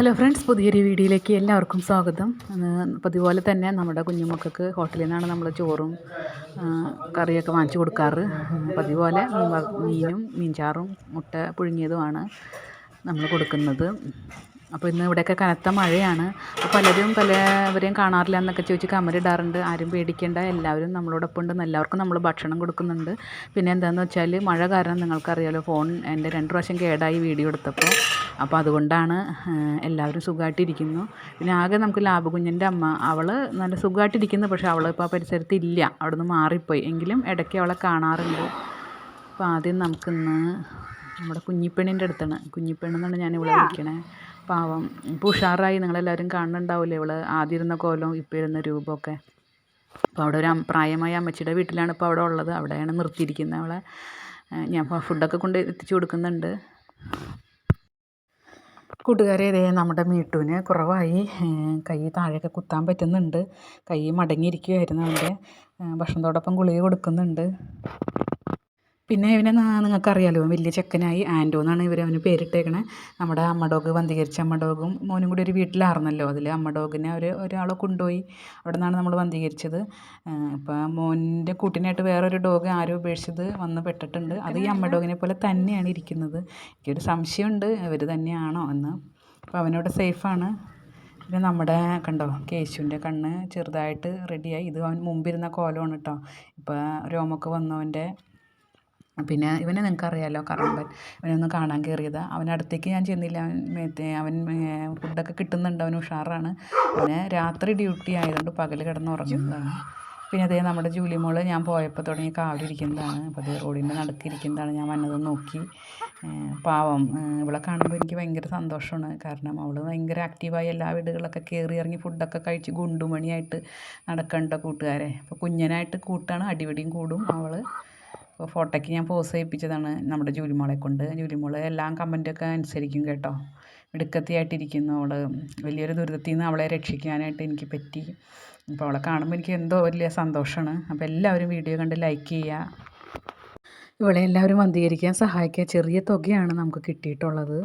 Hello friends പുതിയൊരു വീഡിയോയിലേക്ക് എല്ലാവർക്കും സ്വാഗതം. പതിപോലെ തന്നെ നമ്മുടെ കുഞ്ഞുമക്കൾക്ക് ഹോട്ടലിൽ നിന്നാണ് നമ്മൾ ചോറും കറിയൊക്കെ വാങ്ങിച്ചു കൊടുക്കാറ്. പതിപോലെ മീനും മീൻചാറും മുട്ട പുഴുങ്ങിയതുമാണ് നമ്മൾ കൊടുക്കുന്നത്. അപ്പോൾ ഇന്ന് ഇവിടെയൊക്കെ കനത്ത മഴയാണ്. അപ്പോൾ പലരും പലവരെയും കാണാറില്ല എന്നൊക്കെ ചോദിച്ച് കമന്റ് ഇടാറുണ്ട്. ആരും പേടിക്കേണ്ട എല്ലാവരും നമ്മളോടൊപ്പം ഉണ്ട് എല്ലാവർക്കും നമ്മൾ ഭക്ഷണം കൊടുക്കുന്നുണ്ട്. പിന്നെ എന്താണെന്ന് വെച്ചാൽ മഴ കാരണം നിങ്ങൾക്കറിയാലോ ഫോൺ എന്റെ രണ്ട് പ്രാവശ്യം കേടായി വീഡിയോ എടുത്തപ്പോൾ അപ്പോൾ അതുകൊണ്ടാണ് എല്ലാവരും സുഖമായിട്ടിരിക്കുന്നു പിന്നെ ആകെ നമുക്ക് ലാഭകുഞ്ഞിന്റെ അമ്മ അവൾ നല്ല സുഖമായിട്ടിരിക്കുന്നു പക്ഷേ അവൾ ഇപ്പോൾ ആ പരിസരത്ത് ഇല്ല. അവിടെ നിന്ന് മാറിപ്പോയി. എങ്കിലും ഇടയ്ക്ക് അവളെ കാണാറുണ്ട്. അപ്പോൾ ആദ്യം നമുക്കിന്ന് നമ്മുടെ കുഞ്ഞിപ്പെണ്ണിന്റെ അടുത്താണ്. കുഞ്ഞിപ്പെണ്ണെന്നാണ് ഞാൻ ഇവിടെ വിളിക്കണേ. പാവം. ഇപ്പോൾ ഉഷാറായി. നിങ്ങളെല്ലാവരും കാണുന്നുണ്ടാവില്ലേ ഇവൾ ആദ്യം ഇരുന്ന കോലവും ഇപ്പോൾ ഇരുന്ന രൂപമൊക്കെ. അപ്പോൾ അവിടെ ഒരു പ്രായമായ അമ്മച്ചിയുടെ വീട്ടിലാണ് ഇപ്പോൾ അവിടെ ഉള്ളത്. അവിടെയാണ് നിർത്തിയിരിക്കുന്നത് അവളെ. ഞാൻ ഫുഡൊക്കെ കൊണ്ട് എത്തിച്ചു കൊടുക്കുന്നുണ്ട്. കൂട്ടുകാരെ ഇതേ നമ്മുടെ മീട്ടുവിന് കുറവായി. കൈ താഴെയൊക്കെ കുത്താൻ പറ്റുന്നുണ്ട്. കൈ മടങ്ങിയിരിക്കുമായിരുന്നു അവന്റെ. ഭക്ഷണത്തോടൊപ്പം ഗുളിക കൊടുക്കുന്നുണ്ട്. പിന്നെ ഇവനെ നിങ്ങൾക്ക് നിങ്ങൾക്കറിയാലോ വലിയ ചെക്കനായി ആൻഡോ എന്നാണ് ഇവർ അവന് പേരിട്ടേക്കണേ. നമ്മുടെ അമ്മ ഡോഗ് വന്ധീകരിച്ച അമ്മ ഡോഗും മോനും കൂടി ഒരു വീട്ടിലായിരുന്നല്ലോ. അതിൽ അമ്മ ഡോഗിനെ അവർ ഒരാളെ കൊണ്ടുപോയി അവിടെ നിന്നാണ് നമ്മൾ വന്ധീകരിച്ചത് ഇപ്പോൾ മോന്റെ കൂട്ടിനായിട്ട് വേറൊരു ഡോഗ് ആരും ഉപേക്ഷിച്ചത് വന്ന് പെട്ടിട്ടുണ്ട്. അത് ഈ അമ്മ ഡോഗിനെ പോലെ തന്നെയാണ് ഇരിക്കുന്നത്. എനിക്കൊരു സംശയമുണ്ട് ഇവർ തന്നെയാണോ എന്ന്. അപ്പോൾ അവനോട് സേഫാണ്. പിന്നെ നമ്മുടെ കണ്ടോ കേശുവിന്റെ കണ്ണ് ചെറുതായിട്ട് റെഡിയായി ഇത് അവൻ മുമ്പിരുന്ന കോലമാണ് കേട്ടോ. ഇപ്പോൾ രോമൊക്കെ വന്നവന്റെ പിന്നെ ഇവനെ നിങ്ങൾക്കറിയാലോ കറമ്പൻ. ഇവനൊന്ന് കാണാൻ കയറിയതാണ് അവനടുത്തേക്ക് ഞാൻ ചെന്നില്ല. അവൻ മേത്തേ അവൻ ഫുഡൊക്കെ കിട്ടുന്നുണ്ട്. അവൻ ഉഷാറാണ്. പിന്നെ രാത്രി ഡ്യൂട്ടി ആയതുകൊണ്ട് പകൽ കിടന്ന് ഉറങ്ങുന്നതാണ് പിന്നെ അതേ നമ്മുടെ ജൂലി മോൾ ഞാൻ പോയപ്പോൾ തുടങ്ങി കാവിലിരിക്കുന്നതാണ്. അപ്പോൾ അത് റോഡിന്റെ നടുക്കിരിക്കുന്നതാണ് ഞാൻ വന്നത് നോക്കി. പാവം. ഇവളെ കാണുമ്പോൾ എനിക്ക് ഭയങ്കര സന്തോഷമാണ്. കാരണം അവൾ ഭയങ്കര ആക്റ്റീവായി എല്ലാ വീടുകളിലൊക്കെ കയറി ഇറങ്ങി ഫുഡൊക്കെ കഴിച്ച് ഗുണ്ടുമണിയായിട്ട് നടക്കണ്ട കൂട്ടുകാരെ. അപ്പോൾ കുഞ്ഞനായിട്ട് കൂട്ടാണ്. അടിപിടിയും കൂടും. അവൾ അപ്പോൾ ഫോട്ടോയ്ക്ക് ഞാൻ പോസ് ചെയ്യിപ്പിച്ചതാണ് നമ്മുടെ ജൂലിമോളെ കൊണ്ട്. ജൂലിമോൾ എല്ലാം കമന്റൊക്കെ അനുസരിക്കും കേട്ടോ. മിടുക്കത്തിയായിട്ടിരിക്കുന്നു അവൾ വലിയൊരു ദുരിതത്തിൽ നിന്ന് അവളെ രക്ഷിക്കാനായിട്ട് എനിക്ക് പറ്റി. അപ്പോൾ അവളെ കാണുമ്പോൾ എനിക്ക് എന്തോ വലിയ സന്തോഷമാണ് അപ്പോൾ എല്ലാവരും വീഡിയോ കണ്ട് ലൈക്ക് ചെയ്യുക ഇവളെ എല്ലാവരും വന്ധീകരിക്കാൻ സഹായിക്കുക ചെറിയ തുകയാണ് നമുക്ക് കിട്ടിയിട്ടുള്ളത്.